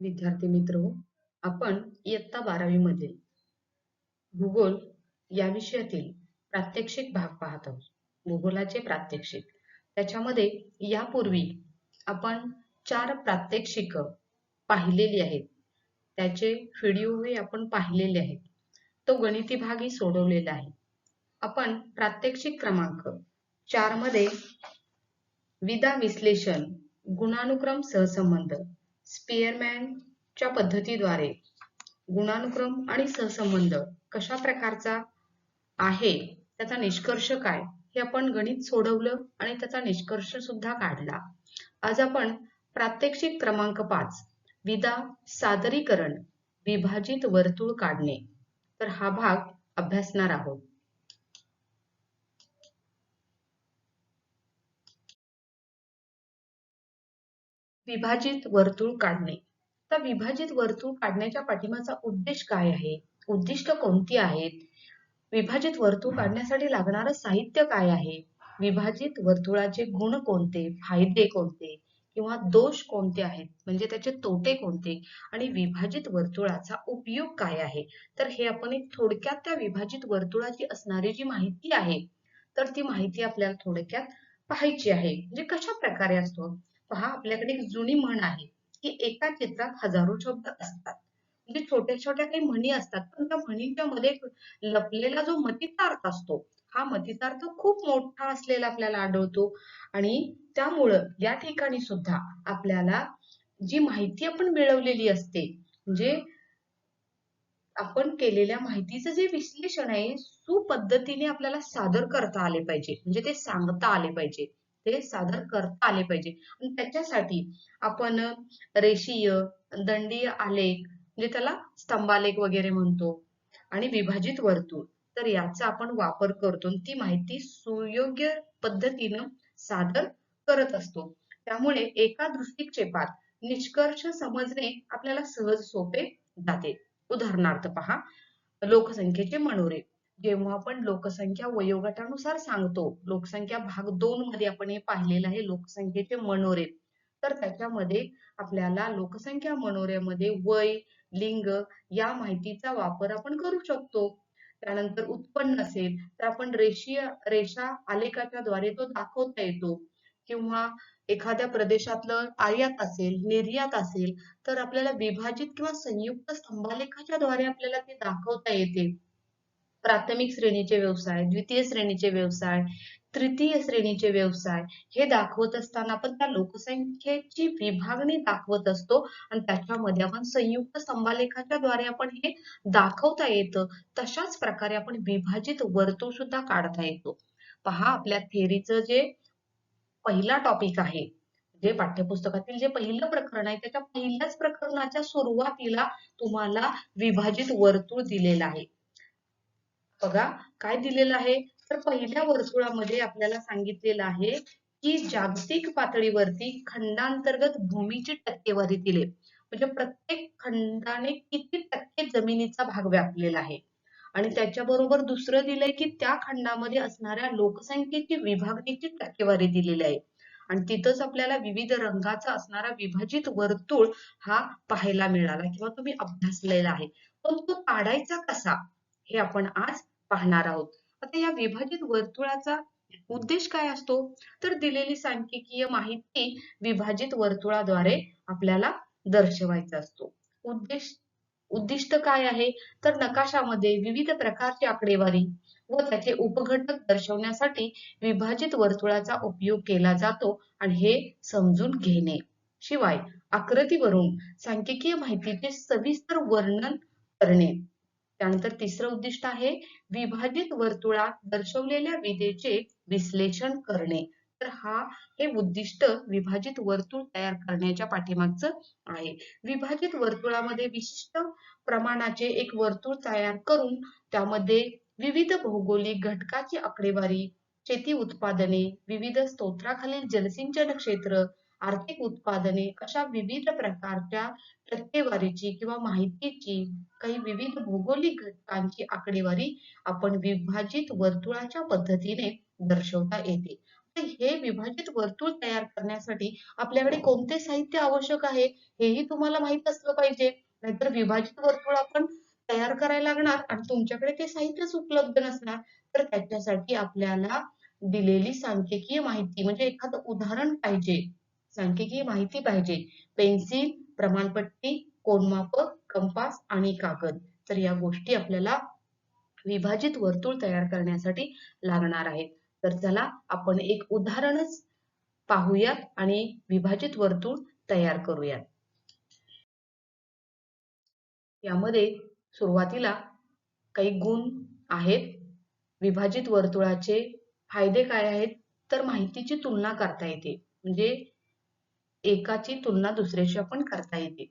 विद्यार्थी मित्र आपण इयत्ता बारावी मध्ये भूगोल या विषयातील प्रात्यक्षिक भाग पाहत आहोत. भूगोलाचे प्रात्यक्षिक. त्याच्यामध्ये यापूर्वी आपण चार प्रात्यक्षिक पाहिलेली आहेत. त्याचे व्हिडिओही आपण पाहिलेले आहेत. तो गणिती भागही सोडवलेला आहे. आपण प्रात्यक्षिक क्रमांक चारमध्ये विदा विश्लेषण गुणानुक्रम सहसंबंध स्पिअरमॅनच्या पद्धतीद्वारे गुणानुक्रम आणि सहसंबंध कशा प्रकारचा आहे त्याचा निष्कर्ष काय हे आपण गणित सोडवलं आणि त्याचा निष्कर्ष सुद्धा काढला. आज आपण प्रात्यक्षिक क्रमांक पाच विदा सादरीकरण विभाजित वर्तुळ काढणे. तर हा भाग अभ्यासणार आहोत. विभाजित वर्तुळ काढणे. तर विभाजित वर्तुळ काढण्याच्या पाठिंबाचा उद्देश काय आहे? उद्दिष्ट कोणती आहेत? विभाजित वर्तुळ काढण्यासाठी लागणारं साहित्य काय आहे? विभाजित वर्तुळाचे गुण कोणते? फायदे कोणते? किंवा दोष कोणते आहेत? म्हणजे त्याचे तोटे कोणते? आणि विभाजित वर्तुळाचा उपयोग काय आहे? तर हे आपण एक थोडक्यात त्या विभाजित वर्तुळाची असणारी जी माहिती आहे तर ती माहिती आपल्याला थोडक्यात पाहायची आहे. म्हणजे कशा प्रकारे असतो? पहा आपल्याकडे एक जुनी म्हण आहे की एका चित्रात हजारो शब्द असतात. म्हणजे छोट्या छोट्या काही म्हणी असतात पण त्या म्हणींच्या मध्ये लपलेला जो मतितार्थ असतो हा मतितार्थ खूप मोठा असलेला आपल्याला आढळतो. आणि त्यामुळं या ठिकाणी सुद्धा आपल्याला जी माहिती आपण मिळवलेली असते म्हणजे आपण केलेल्या माहितीचं जे विश्लेषण आहे सुपद्धतीने आपल्याला सादर करता आले पाहिजे. म्हणजे ते सांगता आले पाहिजे. ते सादर करता आले पाहिजे. आणि त्याच्यासाठी आपण रेषीय दंडीय आलेख म्हणजे त्याला स्तंभालेख वगैरे म्हणतो आणि विभाजित वर्तुळ तर याचा आपण वापर करतो ती माहिती सुयोग्य पद्धतीनं सादर करत असतो. त्यामुळे एका दृष्टिक्षेपात निष्कर्ष समजणे आपल्याला सहज सोपे जाते. उदाहरणार्थ पहा लोकसंख्येचे मनोरे जेव्हा आपण लोकसंख्या वयोगटानुसार सांगतो लोकसंख्या भाग दोन मध्ये आपण हे पाहिलेलं आहे लोकसंख्येचे मनोरे. तर त्याच्यामध्ये आपल्याला लोकसंख्या मनोऱ्यामध्ये वय लिंग या माहितीचा वापर आपण करू शकतो. त्यानंतर उत्पन्न असेल तर आपण रेषीय रेषा आलेखाच्या द्वारे तो दाखवता येतो. किंवा एखाद्या प्रदेशातलं आयात असेल निर्यात असेल तर आपल्याला विभाजित किंवा संयुक्त स्तंभालेखाच्या द्वारे आपल्याला ते दाखवता येते. प्राथमिक श्रेणीचे व्यवसाय द्वितीय श्रेणीचे व्यवसाय तृतीय श्रेणीचे व्यवसाय हे दाखवत असताना आपण त्या लोकसंख्येची विभागणी दाखवत असतो आणि त्याच्यामध्ये आपण संयुक्त स्तंभालेखाच्या द्वारे आपण हे दाखवता येतं. तशाच प्रकारे आपण विभाजित वर्तुळ सुद्धा काढता येतो. पहा आपल्या थेरीचं जे पहिला टॉपिक आहे जे पाठ्यपुस्तकातील जे पहिलं प्रकरण आहे त्याच्या पहिल्याच प्रकरणाच्या सुरुवातीला तुम्हाला विभाजित वर्तुळ दिलेलं आहे. बघा काय दिलेलं आहे? तर पहिल्या वर्तुळामध्ये आपल्याला सांगितलेलं आहे की जागतिक पातळीवरती खंडांतर्गत भूमीची टक्केवारी दिले. म्हणजे प्रत्येक खंडाने किती टक्के जमिनीचा भाग व्यापलेला आहे? आणि त्याच्याबरोबर दुसरं दिलंय की त्या खंडामध्ये असणाऱ्या लोकसंख्येची विभागणीची टक्केवारी दिलेली आहे. आणि तिथंच आपल्याला विविध रंगाचा असणारा विभाजित वर्तुळ हा पाहायला मिळाला किंवा तुम्ही अभ्यासलेला आहे. पण तो काढायचा कसा? हे आपण आज पाहणार आहोत. आता या विभाजित वर्तुळाचा उद्देश काय असतो? तर दिलेली सांख्यिकीय माहिती विभाजित वर्तुळाद्वारे आपल्याला दर्शवायचा असतो. उद्देश उद्दिष्ट काय आहे? तर नकाशामध्ये विविध प्रकारची आकडेवारी व त्याचे उपघटक दर्शवण्यासाठी विभाजित वर्तुळाचा उपयोग केला जातो आणि हे समजून घेणे. शिवाय आकृतीवरून सांख्यिकीय माहितीचे सविस्तर वर्णन करणे. त्यानंतर तिसरं उद्दिष्ट आहे विभाजित वर्तुळात दर्शवलेल्या विधेचे विश्लेषण करणे. तर हा हे उद्दिष्ट विभाजित वर्तुळ तयार करण्याच्या पाठीमागचं आहे. विभाजित वर्तुळामध्ये विशिष्ट प्रमाणाचे एक वर्तुळ तयार करून त्यामध्ये विविध भौगोलिक घटकाची आकडेवारी शेती उत्पादने विविध स्तोत्राखालील जलसिंचन क्षेत्र आर्थिक उत्पादने अशा विविध प्रकारच्या टक्केवारीची किंवा माहितीची काही विविध भौगोलिक घटकांची आकडेवारी आपण विभाजित वर्तुळाच्या पद्धतीने दर्शवता येते. तर हे विभाजित वर्तुळ तयार करण्यासाठी आपल्याकडे कोणते साहित्य आवश्यक आहे हेही तुम्हाला माहीत असलं पाहिजे. नाहीतर विभाजित वर्तुळ आपण तयार करायला लागणार आणि तुमच्याकडे ते साहित्यच उपलब्ध नसणार. तर त्याच्यासाठी आपल्याला दिलेली सांख्यिकीय माहिती म्हणजे एखादं उदाहरण पाहिजे. सांख्यिकी माहिती पाहिजे. पेन्सिल प्रमाणपट्टी कोनमापक कंपास आणि कागद. तर या गोष्टी आपल्याला विभाजित वर्तुळ तयार करण्यासाठी लागणार आहेत. तर चला आपण एक उदाहरणच पाहूयात आणि विभाजित वर्तुळ तयार करूयात. यामध्ये सुरुवातीला काही गुण आहेत. विभाजित वर्तुळाचे फायदे काय आहेत? तर माहितीची तुलना करता येते. म्हणजे एकाची तुलना दुसऱ्याशी आपण करता येते.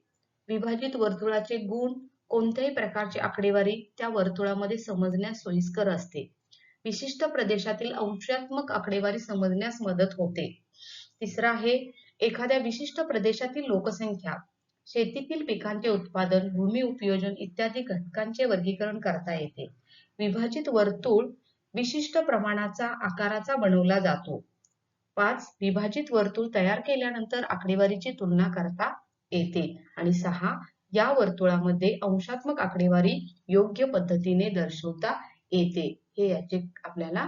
विभाजित वर्तुळाचे गुण कोणत्याही प्रकारची आकडेवारी त्या वर्तुळामध्ये समजण्यास सोयीस्कर असते. विशिष्ट प्रदेशातील अंशात्मक आकडेवारी समजण्यास मदत होते. तिसरा आहे एखाद्या विशिष्ट प्रदेशातील लोकसंख्या शेतीतील पिकांचे उत्पादन भूमी उपयोजन इत्यादी घटकांचे वर्गीकरण करता येते. विभाजित वर्तुळ विशिष्ट प्रमाणाचा आकाराचा बनवला जातो. पाच विभाजित वर्तुळ तयार केल्यानंतर आकडेवारीची तुलना करता येते. आणि सहा या वर्तुळामध्ये अंशात्मक आकडेवारी योग्य पद्धतीने दर्शवता येते. हे याचे आपल्याला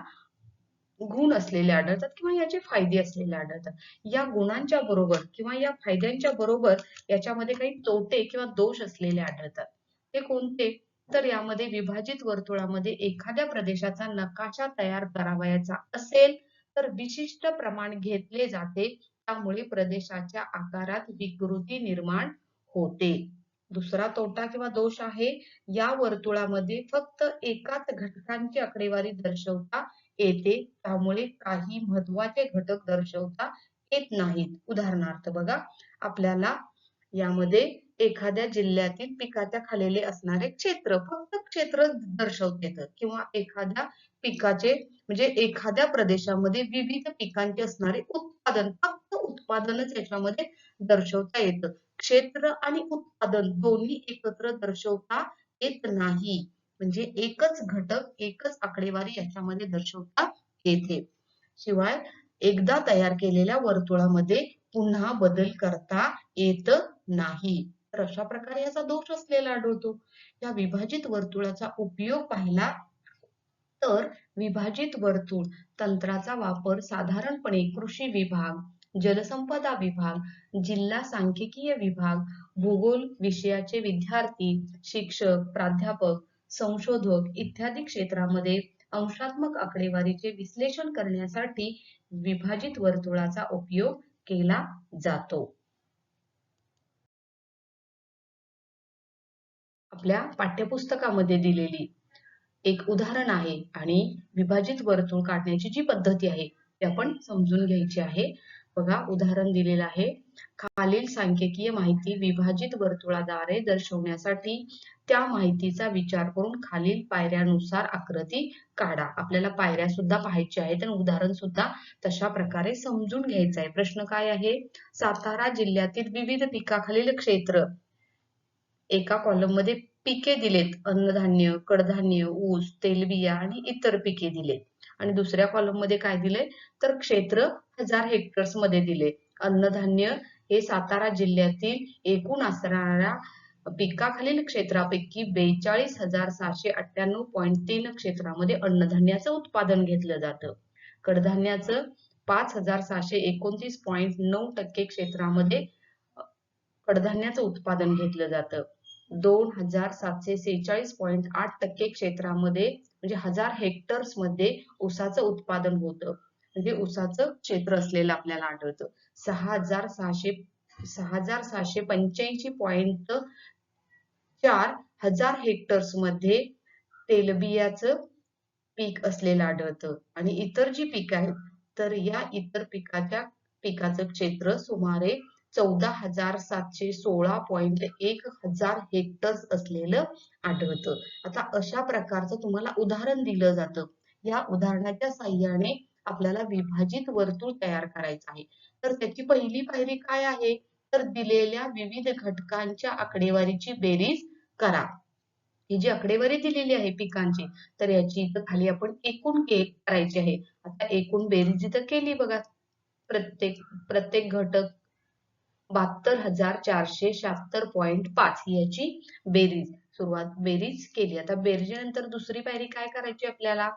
गुण असलेले आढळतात किंवा याचे फायदे असलेले आढळतात. या गुणांच्या बरोबर किंवा या फायद्यांच्या बरोबर याच्यामध्ये काही तोटे किंवा दोष असलेले आढळतात. हे कोणते? तर यामध्ये विभाजित वर्तुळामध्ये एखाद्या प्रदेशाचा नकाशा तयार करावयाचा असेल तर विशिष्ट प्रमाण घेतले जाते. त्यामुळे प्रदेशाच्या आकारात विकृती निर्माण होते. दुसरा तोटा किंवा दोष आहे या वर्तुळामध्ये फक्त एकाच घटकांची आकडेवारी दर्शवता येते. त्यामुळे काही महत्त्वाचे घटक दर्शवता येत नाहीत. उदाहरणार्थ बघा आपल्याला यामध्ये एखाद्या जिल्ह्यातील पिकाच्या खालेले असणारे क्षेत्र फक्त क्षेत्र दर्शवता किंवा एखाद्या पिकाचे म्हणजे एखाद्या प्रदेशामध्ये विविध पिकांचे असणारे उत्पादन फक्त उत्पादनच याच्यामध्ये दर्शवता येतं. क्षेत्र आणि उत्पादन दोन्ही एकत्र दर्शवता येत नाही. म्हणजे एकच घटक एकच आकडेवारी याच्यामध्ये दर्शवता येते. शिवाय एकदा तयार केलेल्या वर्तुळामध्ये पुन्हा बदल करता येत नाही. तर अशा प्रकारे याचा दोष असलेला आढळतो. या विभाजित वर्तुळाचा उपयोग पाहिला तर विभाजित वर्तुळ तंत्राचा वापर साधारणपणे कृषी विभाग जलसंपदा विभाग जिल्हा सांख्यिकीय विभाग भूगोल विषयाचे विद्यार्थी शिक्षक प्राध्यापक संशोधक इत्यादी क्षेत्रामध्ये अंशात्मक आकडेवारीचे विश्लेषण करण्यासाठी विभाजित वर्तुळाचा उपयोग केला जातो. आपल्या पाठ्यपुस्तकामध्ये दिलेली एक उदाहरण आहे आणि विभाजित वर्तुळ काढण्याची जी पद्धती आहे ती आपण समजून घ्यायची आहे. बघा उदाहरण दिलेलं आहे. खालील सांख्यिकीय माहिती विभाजित वर्तुळाद्वारे दर्शवण्यासाठी त्या माहितीचा विचार करून खालील पायऱ्यानुसार आकृती काढा. आपल्याला पायऱ्या सुद्धा पाहायच्या आहेत आणि उदाहरण सुद्धा तशा प्रकारे समजून घ्यायचं आहे. प्रश्न काय आहे? सातारा जिल्ह्यातील विविध पिकाखालील क्षेत्र एका कॉलममध्ये पिके दिलेत. अन्नधान्य कडधान्य ऊस तेलबिया आणि इतर पिके दिलेत. आणि दुसऱ्या कॉलममध्ये काय दिले तर क्षेत्र हजार हेक्टर्समध्ये दिले अन्नधान्य हे सातारा जिल्ह्यातील एकूण असणाऱ्या पिकाखालील क्षेत्रापैकी बेचाळीस हजार सहाशे अठ्ठ्याण्णव पॉईंट तीन क्षेत्रामध्ये अन्नधान्याचं उत्पादन घेतलं जातं. कडधान्याचं पाच हजार सहाशे एकोणतीस पॉईंट नऊ टक्के क्षेत्रामध्ये कडधान्याचं उत्पादन घेतलं जातं. दोन हजार सातशे सेहेचाळीस पॉईंट आठ टक्के क्षेत्रामध्ये म्हणजे हजार हेक्टर्समध्ये ऊसाचं उत्पादन होतं. म्हणजे ऊसाचं क्षेत्र असलेलं आपल्याला आढळतं. सहा हजार सहाशे सहा हजार सहाशे पंच्याऐंशी पॉइंट चार हजार हेक्टर्समध्ये तेलबियाचं पीक असलेलं आढळतं. आणि इतर जी पीक आहेत तर या इतर पिकाच्या पिकाचं क्षेत्र सुमारे चौदा हजार सातशे सोळा पॉइंट एक हजार हेक्टर्स असलेलं आढळतं. आता अशा प्रकारचं तुम्हाला उदाहरण दिलं जातं. या उदाहरणाच्या साह्याने आपल्याला विभाजित वर्तुळ तयार करायचं आहे. तर त्याची पहिली पायरी काय आहे? तर दिलेल्या विविध घटकांच्या आकडेवारीची बेरीज करा. ही जी आकडेवारी दिलेली आहे पिकांची तर याची इथं खाली आपण एकूण करायची आहे. आता एकूण बेरीज इथं केली बघा. प्रत्येक प्रत्येक घटक बहात्तर हजार चारशे शहात्तर पॉइंट पाच याची बेरीज. सुरुवात बेरीज केली. आता बेरजेनंतर दुसरी पायरी काय करायची आपल्याला?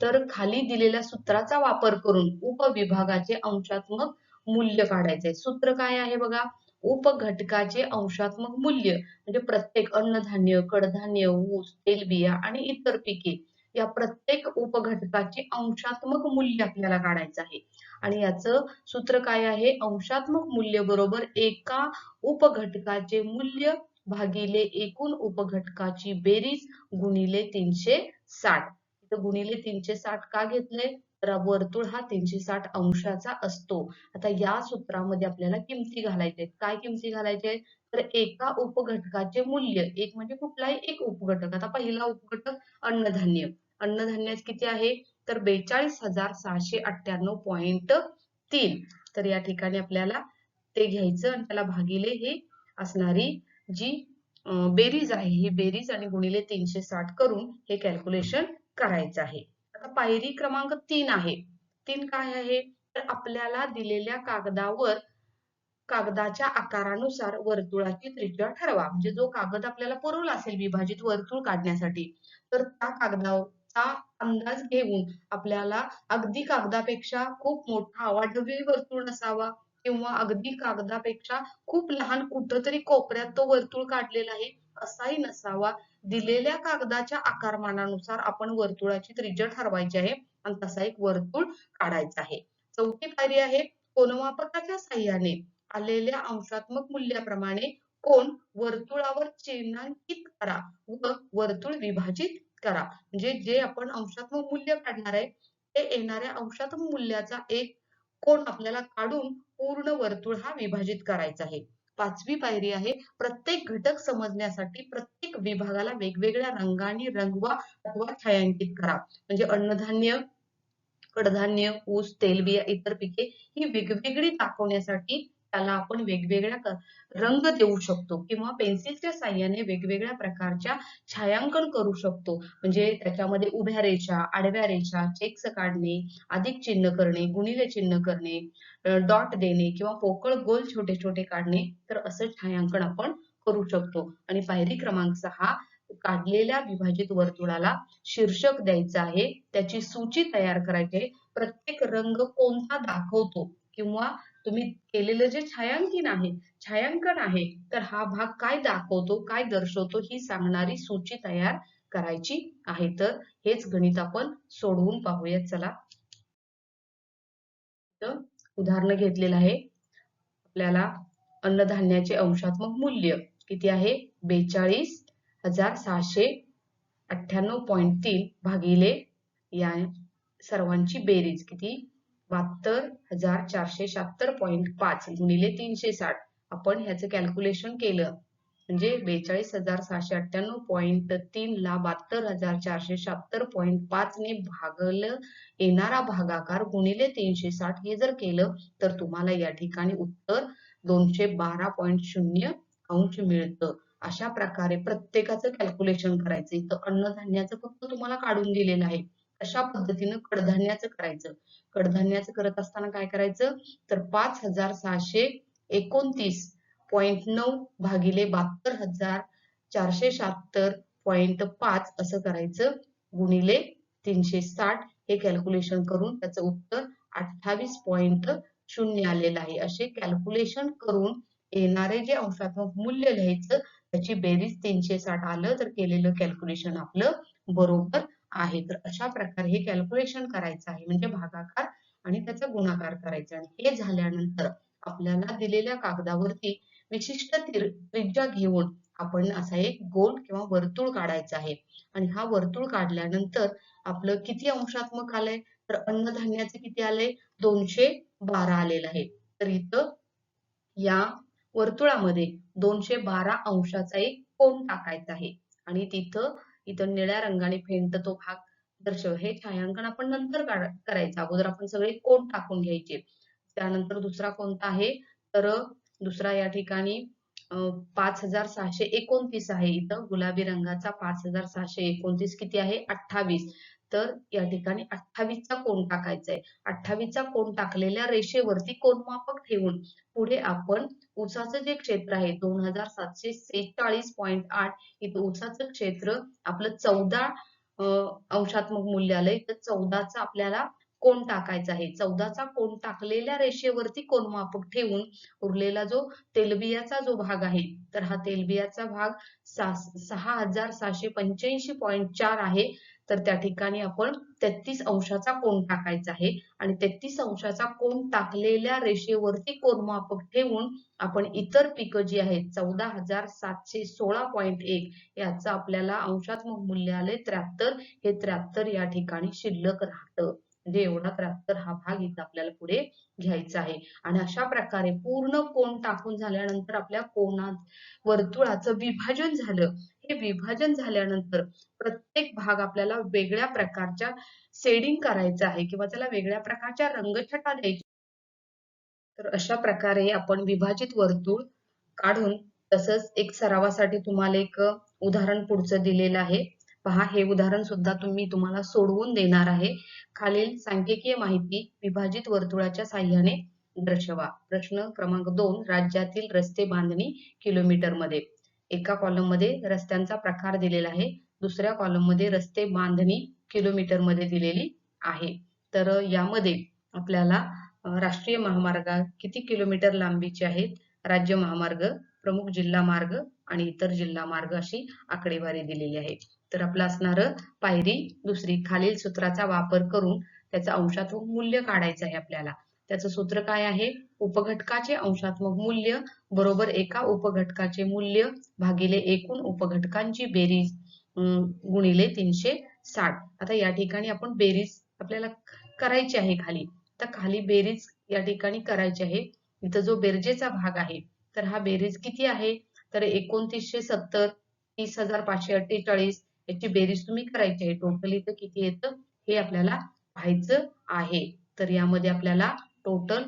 तर खाली दिलेल्या सूत्राचा वापर करून उपविभागाचे अंशात्मक मूल्य काढायचे सूत्र काय आहे बघा? उपघटकाचे अंशात्मक मूल्य. म्हणजे प्रत्येक अन्नधान्य कडधान्य ऊस तेलबिया आणि इतर पिके. या प्रत्येक उपघटकाची अंशात्मक मूल्य आपल्याला काढायचं आहे. आणि याचं सूत्र काय आहे? अंशात्मक मूल्य बरोबर एका उपघटकाचे मूल्य भागिले एकूण उपघटकाची बेरीज गुणिले तीनशे साठ. गुणिले तीनशे साठ का घेतले तर वर्तुळ हा तीनशे साठ अंशाचा असतो. आता या सूत्रामध्ये आपल्याला किमती घालायचे काय किमती घालायचे तर एका उपघटकाचे मूल्य एक म्हणजे कुठलाही एक उपघटक. आता पहिला उपघटक अन्नधान्य. अन्नधान्य किती आहे? तर बेचाळीस हजार सहाशे अठ्ठ्याण्णव पॉइंट तीन. तर या ठिकाणी आपल्याला ते घ्यायचं आणि त्याला भागिले हे असणारी जी बेरीज आहे ही बेरीज आणि गुणिले तीनशे साठ करून हे कॅल्क्युलेशन करायचं आहे. आता पायरी क्रमांक तीन आहे. तीन काय आहे? तर आपल्याला दिलेल्या कागदावर कागदाच्या आकारानुसार वर्तुळाची त्रिज्या ठरवा. म्हणजे जो कागद आपल्याला पुरवला असेल विभाजित वर्तुळ काढण्यासाठी तर त्या कागदावर कागदाचा अंदाज घेऊन आपल्याला अगदी कागदापेक्षा खूप मोठा अवाढव्य वर्तुळ नसावा किंवा अगदी कागदापेक्षा खूप लहान कुठंतरी कोपऱ्यात तो वर्तुळ काढलेला आहे असाही नसावा. दिलेल्या कागदाच्या आकारमानानुसार आपण वर्तुळाची त्रिज्या ठरवायची आहे आणि तसा एक वर्तुळ काढायचा आहे. चौथी पायरी आहे कोनमापकाच्या साह्याने आलेल्या अंशात्मक मूल्याप्रमाणे कोण वर्तुळावर चिन्हांकित करा व वर्तुळ विभाजित करा. म्हणजे जे आपण अंशात्मक मूल्य काढणार आहे ते येणाऱ्या अंशात्मक मूल्याचा एक कोण आपल्याला काढून पूर्ण वर्तुळ हा विभाजित करायचा आहे. पाचवी पायरी आहे प्रत्येक घटक समजण्यासाठी प्रत्येक विभागाला वेगवेगळ्या रंगाने रंगवा अथवा छायांकित करा. म्हणजे अन्नधान्य कडधान्य ऊस तेलबिया इतर पिके ही वेगवेगळी दाखवण्यासाठी त्याला आपण वेगवेगळ्या रंग देऊ शकतो किंवा पेन्सिलच्या साह्याने वेगवेगळ्या प्रकारच्या छायांकन करू शकतो. म्हणजे त्याच्यामध्ये उभ्या रेषा आडव्या रेषा चेक्स काढणे अधिक चिन्ह करणे गुणिले चिन्ह करणे डॉट देणे किंवा पोकळ गोल छोटे छोटे काढणे तर असं छायांकन आपण करू शकतो. आणि पायरी क्रमांक सहा काढलेल्या विभाजित वर्तुळाला शीर्षक द्यायचं आहे. त्याची सूची तयार करायची आहे. प्रत्येक रंग कोणता दाखवतो किंवा तुम्ही केलेलं जे छायांकन आहे छायांकन आहे तर हा भाग काय दाखवतो काय दर्शवतो ही सांगणारी सूची तयार करायची आहे. तर हेच गणित आपण सोडवून पाहूयात. चला. उदाहरण घेतलेलं आहे. आपल्याला अन्नधान्याचे अंशात्मक मूल्य किती आहे? बेचाळीस हजार सहाशे अठ्ठ्याण्णव पॉइंट तीन भागिले या सर्वांची बेरीज किती? बहात्तर हजार चारशे शहात्तर पॉईंट पाच गुणिले तीनशे साठ. आपण ह्याचं कॅल्क्युलेशन केलं. म्हणजे बेचाळीस हजार सहाशे अठ्ठ्याण्णव पॉईंट तीन ला बहात्तर हजार चारशे शहात्तर पॉईंट पाच ने भागलं येणारा भागाकार गुणिले तीनशे साठ हे जर केलं तर तुम्हाला या ठिकाणी उत्तर दोनशे बारा पॉईंट शून्य अंश मिळतं. अशा प्रकारे प्रत्येकाचं कॅल्क्युलेशन करायचं. इथं अन्नधान्याचं फक्त तुम्हाला काढून दिलेलं आहे. अशा पद्धतीनं कडधान्याचं करायचं? कडधान्याचं करत असताना काय करायचं? तर पाच हजार सहाशे एकोणतीस पॉइंट नऊ भागिले बहात्तर हजार चारशे शहात्तर पॉइंट पाच असं करायचं. गुणिले तीनशे साठ हे कॅल्क्युलेशन करून त्याचं उत्तर अठ्ठावीस पॉइंट शून्य आलेलं आहे. असे कॅल्क्युलेशन करून येणारे जे अंशात्मक मूल्य लिहायचं त्याची बेरीज तीनशे साठ आलं तर केलेलं कॅल्क्युलेशन आपलं बरोबर आहे. तर अशा प्रकारे हे कॅल्क्युलेशन करायचं आहे. म्हणजे भागाकार आणि त्याचा गुणाकार करायचा आणि हे झाल्यानंतर आपल्याला दिलेल्या कागदावरती विशिष्ट त्रिज्या घेऊन आपण असा एक गोल किंवा वर्तुळ काढायचा आहे. आणि हा वर्तुळ काढल्यानंतर आपलं किती अंशात्मक आलंय? तर अन्नधान्याचे किती आलंय दोनशे बारा आलेलं आहे. तर इथं या वर्तुळामध्ये दोनशे बारा अंशाचा एक कोण टाकायचा आहे. आणि तिथं इथं निळ्या रंगाने फेंट तो भाग दर्शव. हे छायांकन आपण नंतर करायचं. अगोदर आपण सगळे कोण टाकून घ्यायचे. त्यानंतर दुसरा कोणता आहे? तर दुसरा या ठिकाणी पाच हजार सहाशे एकोणतीस आहे. इथं गुलाबी रंगाचा पाच हजार सहाशे एकोणतीस किती आहे? अठ्ठावीस. तर या ठिकाणी अठ्ठावीसचा कोण टाकायचा आहे अठ्ठावीसचा कोण टाकलेल्या रेषेवरती कोनमापक ठेवून पुढे आपण ऊसाचं जे क्षेत्र आहे दोन हजार सातशे सेहेचाळीस पॉईंट आठ इथं ऊसाचं क्षेत्र आपलं चौदा अंशात्मक मूल्य आलंय. तर चौदाचा आपल्याला कोण टाकायचा आहे. चौदाचा कोण टाकलेल्या रेषेवरती कोनमापक ठेवून उरलेला जो तेलबियाचा जो भाग आहे तर हा तेलबियाचा भाग सहा हजार सहाशे पंच्याऐंशी पॉईंट चार आहे. तर त्या ठिकाणी आपण तेहतीस अंशाचा कोन टाकायचा आहे. आणि तेहतीस अंशाचा कोन टाकलेल्या रेषेवरती कोनमापक ठेवून आपण इतर पिकं जी आहेत चौदा हजार सातशे सोळा पॉईंट एक याचं आपल्याला अंशात्मक मूल्य आले त्र्याहत्तर. हे त्र्याहत्तर या ठिकाणी शिल्लक राहतं. म्हणजे एवढा त्र्याहत्तर हा भाग इथं आपल्याला पुढे घ्यायचा आहे. आणि अशा प्रकारे पूर्ण कोण टाकून झाल्यानंतर आपल्या कोणात वर्तुळाचं विभाजन झालं. हे विभाजन झाल्यानंतर प्रत्येक भाग आपल्याला वेगळ्या प्रकारच्या शेडिंग करायचं आहे किंवा त्याला वेगळ्या प्रकारच्या रंगछटा द्यायची. तर अशा प्रकारे आपण विभाजित वर्तुळ काढून तसंच एक सरावासाठी तुम्हाला एक उदाहरण पुढचं दिलेलं आहे. पहा हे उदाहरण सुद्धा तुम्ही तुम्हाला सोडवून देणार आहे. खालील सांख्यिकीय माहिती विभाजित वर्तुळाच्या साह्याने दर्शवा. प्रश्न क्रमांक दोन राज्यातील रस्ते बांधणी किलोमीटरमध्ये एका कॉलममध्ये रस्त्यांचा प्रकार दिलेला आहे. दुसऱ्या कॉलममध्ये रस्ते बांधणी किलोमीटरमध्ये दिलेली आहे. तर यामध्ये आपल्याला राष्ट्रीय महामार्ग किती किलोमीटर लांबीचे आहेत? राज्य महामार्ग प्रमुख जिल्हा मार्ग आणि इतर जिल्हा मार्ग अशी आकडेवारी दिलेली आहे. तर आपलं असणार पायरी दुसरी खालील सूत्राचा वापर करून त्याचं अंशात्मक मूल्य काढायचं आहे आपल्याला. त्याचं सूत्र काय आहे? उपघटकाचे अंशात्मक मूल्य बरोबर एका उपघटकाचे मूल्य भागिले एकूण उपघटकांची बेरीज. गुणिले तीनशे साठ. आता या ठिकाणी आपण बेरीज आपल्याला करायची आहे खाली. तर खाली बेरीज या ठिकाणी करायची आहे. इथं जो बेरजेचा भाग आहे तर हा बेरीज किती आहे? तर एकोणतीसशे सत्तर तीस हजार पाचशे अठ्ठेचाळीस याची बेरीज तुम्ही करायची आहे. टोटल इथं किती येतं? हे आपल्याला पाहायचं आहे. तर यामध्ये आपल्याला टोटल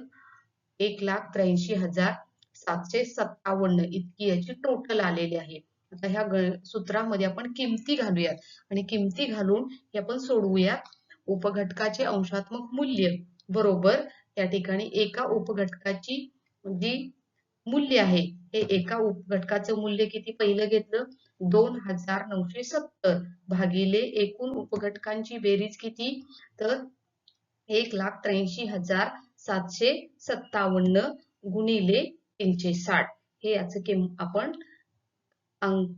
एक लाख त्र्याऐंशी हजार सातशे सत्तावन्न इतकी याची टोटल आलेली आहे. आता ह्या सूत्रामध्ये आपण किमती घालूयात. आणि किमती घालून हे आपण सोडवूयात. उपघटकाचे अंशात्मक मूल्य. बरोबर? या ठिकाणी एका उपघटकाची जी मूल्य आहे हे एका उपघटकाचं मूल्य किती? पहिलं घेतलं दोन हजार नऊशे सत्तर. भागिले एकूण उपघटकांची बेरीज किती? तर एक लाख त्र्याऐंशी हजार सातशे सत्तावन्न गुणिले तीनशे साठ. हे याचं आपण अंक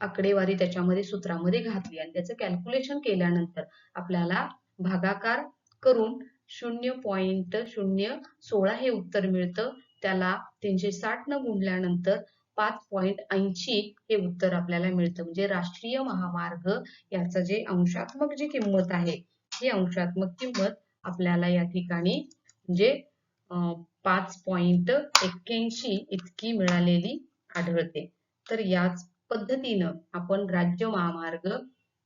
आकडेवारी त्याच्यामध्ये सूत्रामध्ये घातली आणि त्याचं कॅल्क्युलेशन केल्यानंतर आपल्याला भागाकार करून शून्य पॉइंट शून्य सोळा हे उत्तर मिळतं. त्याला तीनशे साठ न गुणल्यानंतर पाच पॉइंट ऐंशी हे उत्तर आपल्याला मिळतं. म्हणजे राष्ट्रीय महामार्ग याचं जे अंशात्मक जी किंमत आहे ही अंशात्मक किंमत आपल्याला या ठिकाणी म्हणजे पाच पॉइंट एक्क्याऐंशी इतकी मिळालेली आढळते. तर याच पद्धतीनं आपण राज्य महामार्ग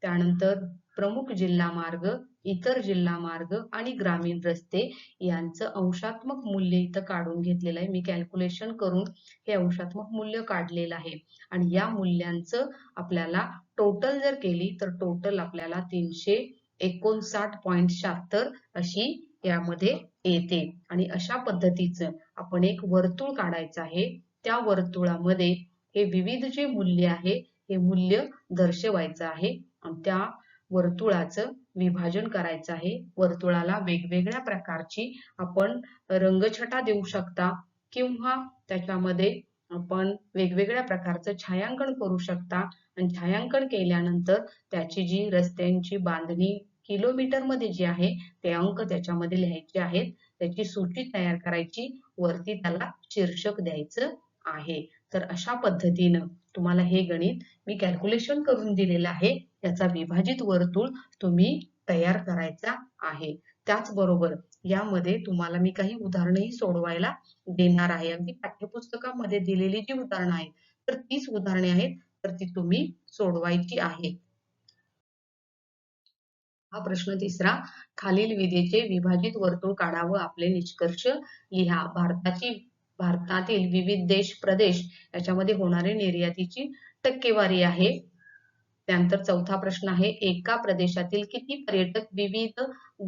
त्यानंतर प्रमुख जिल्हा मार्ग इतर जिल्हा मार्ग आणि ग्रामीण रस्ते यांचं अंशात्मक मूल्य इथं काढून घेतलेलं आहे. मी कॅल्क्युलेशन करून हे अंशात्मक मूल्य काढलेलं आहे. आणि या मूल्यांचं आपल्याला टोटल जर केली तर टोटल आपल्याला तीनशे एकोणसाठ पॉईंट शहात्तर अशी यामध्ये येते. आणि अशा पद्धतीचं आपण एक वर्तुळ काढायचं आहे. त्या वर्तुळामध्ये हे विविध जे मूल्य आहे हे मूल्य दर्शवायचं आहे. त्या वर्तुळाचं विभाजन करायचं आहे. वर्तुळाला वेगवेगळ्या प्रकारची आपण रंगछटा देऊ शकता किंवा त्याच्यामध्ये आपण वेगवेगळ्या प्रकारचं छायांकन करू शकता. आणि छायांकन केल्यानंतर त्याची जी रस्त्यांची बांधणी किलोमीटरमध्ये जी आहे ते अंक त्याच्यामध्ये लिहायचे आहेत. त्याची सूची तयार करायची. वरती त्याला शीर्षक द्यायचं आहे. तर अशा पद्धतीनं तुम्हाला हे गणित मी कॅल्क्युलेशन करून दिलेलं आहे. याचा विभाजित वर्तुळ तुम्ही तयार करायचा आहे. त्याचबरोबर यामध्ये तुम्हाला मी काही उदाहरणही सोडवायला देणार आहे. अगदी पाठ्यपुस्तकामध्ये दिलेली जी उदाहरणं आहेत तर तीच उदाहरणे आहेत तर ती तुम्ही सोडवायची आहे. हा प्रश्न तिसरा खालील विधेचे विभाजित वर्तुळ काढावं आपले निष्कर्ष लिहा. भारताची भारतातील विविध देश प्रदेश याच्यामध्ये होणारी निर्यातीची टक्केवारी आहे. त्यानंतर चौथा प्रश्न आहे एका प्रदेशातील किती पर्यटक विविध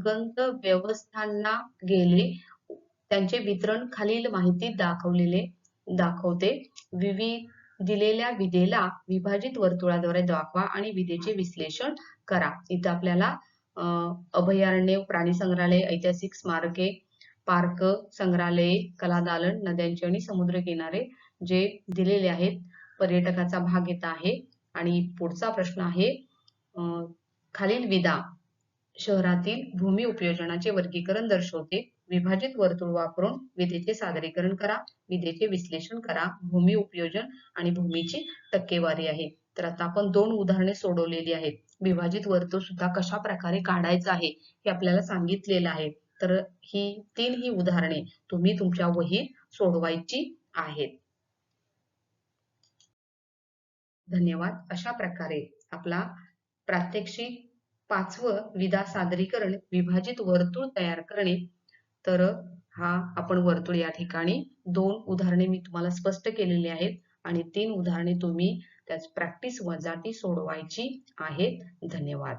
गंतव्यस्थानांना गेले? त्यांचे वितरण खालील माहिती दाखवलेले दाखवते. विविध दिलेल्या विधेला विभाजित वर्तुळाद्वारे दाखवा आणि विधेचे विश्लेषण करा. इथं आपल्याला अं, अभयारण्य प्राणी संग्रहालय ऐतिहासिक स्मारके पार्क संग्रहालये कलादालन नद्यांचे आणि समुद्र किनारे जे दिलेले आहेत पर्यटकाचा भाग येत आहे. आणि पुढचा प्रश्न आहे खालील विधा शहरातील भूमी उपयोजनाचे वर्गीकरण दर्शवते. विभाजित वर्तुळ वापरून विधेचे सादरीकरण करा विधेचे विश्लेषण करा. भूमी उपयोजन आणि भूमीची टक्केवारी आहे. तर आता आपण दोन उदाहरणे सोडवलेली आहेत. विभाजित वर्तुळ सुद्धा कशा प्रकारे काढायचं आहे हे आपल्याला सांगितलेलं आहे. तर ही तीन ही उदाहरणे तुम्ही तुमच्या वहीत सोडवायची आहेत. धन्यवाद. अशा प्रकारे आपला प्रात्यक्षिक पाचवं विधा सादरीकरण विभाजित वर्तुळ तयार करणे. तर हा आपण वर्तुळ या ठिकाणी दोन उदाहरणे मी तुम्हाला स्पष्ट केलेली आहेत आणि तीन उदाहरणे तुम्ही त्याच प्रॅक्टिस वजाती सोडवायची आहेत. धन्यवाद.